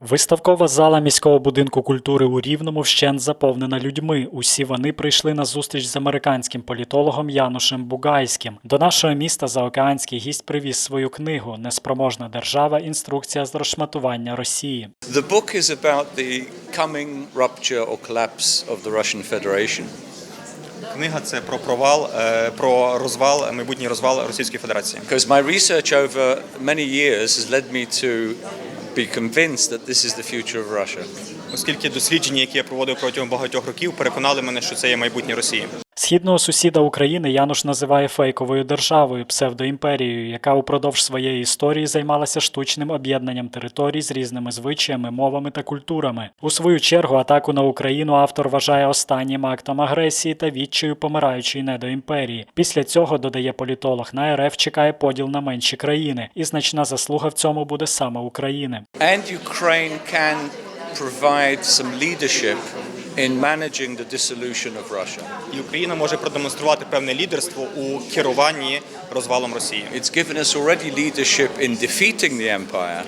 Виставкова зала міського будинку культури у Рівному вщент заповнена людьми. Усі вони прийшли на зустріч з американським політологом Янушем Бугайським. До нашого міста заокеанський гість привіз свою книгу Неспроможна держава. Інструкція з розшматування Росії. The book is about the coming rupture or collapse of the Russian Federation. Книга це про провал, е, про розвал, майбутній розвал Російської Федерації. Because my research over many years has led me to be convinced. Оскільки дослідження, які я проводив протягом багатьох років, переконали мене, що це є майбутнє Росії. Східного сусіда України Януш називає фейковою державою, псевдоімперією, яка упродовж своєї історії займалася штучним об'єднанням територій з різними звичаями, мовами та культурами. У свою чергу атаку на Україну автор вважає останнім актом агресії та відчаю помираючої недоімперії. Після цього додає політолог на РФ чекає поділ на менші країни, і значна заслуга в цьому буде саме України. And Ukraine can provide some leadership in managing the dissolution of Russia. І Україна може продемонструвати певне лідерство у керуванні розвалом Росії. It's given us already leadership in defeating the empire,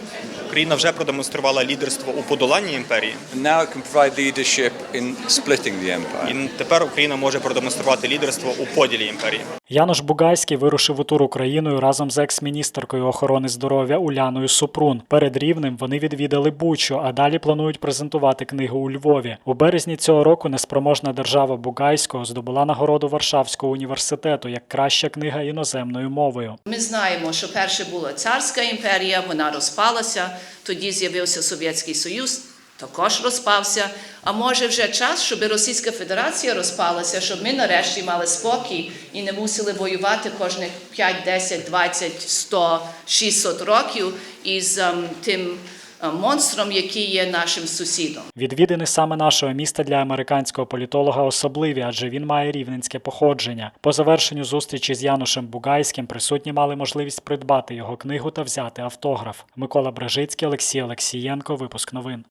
Україна вже продемонструвала лідерство у подоланні імперії, now it can provide leadership in splitting the empire. і тепер Україна може продемонструвати лідерство у поділі імперії. Януш Бугайський вирушив у тур Україною разом з екс-міністеркою охорони здоров'я Уляною Супрун. Перед рівнем вони відвідали Бучу, а далі планують презентувати книгу у Львові. У березні цього року неспроможна держава Бугайського здобула нагороду Варшавського університету як краща книга іноземною мовою. Ми знаємо, що перше була царська імперія, вона розпалася, тоді з'явився Совєтський Союз, також розпався. А може вже час, щоб Російська Федерація розпалася, щоб ми нарешті мали спокій і не мусили воювати кожних 5, 10, 20, 100, 600 років із ем, тим монстром, який є нашим сусідом. Відвідини саме нашого міста для американського політолога особливі, адже він має рівненське походження. По завершенню зустрічі з Янушем Бугайським присутні мали можливість придбати його книгу та взяти автограф. Микола Бражицький, Олексій Олексієнко. Випуск новин.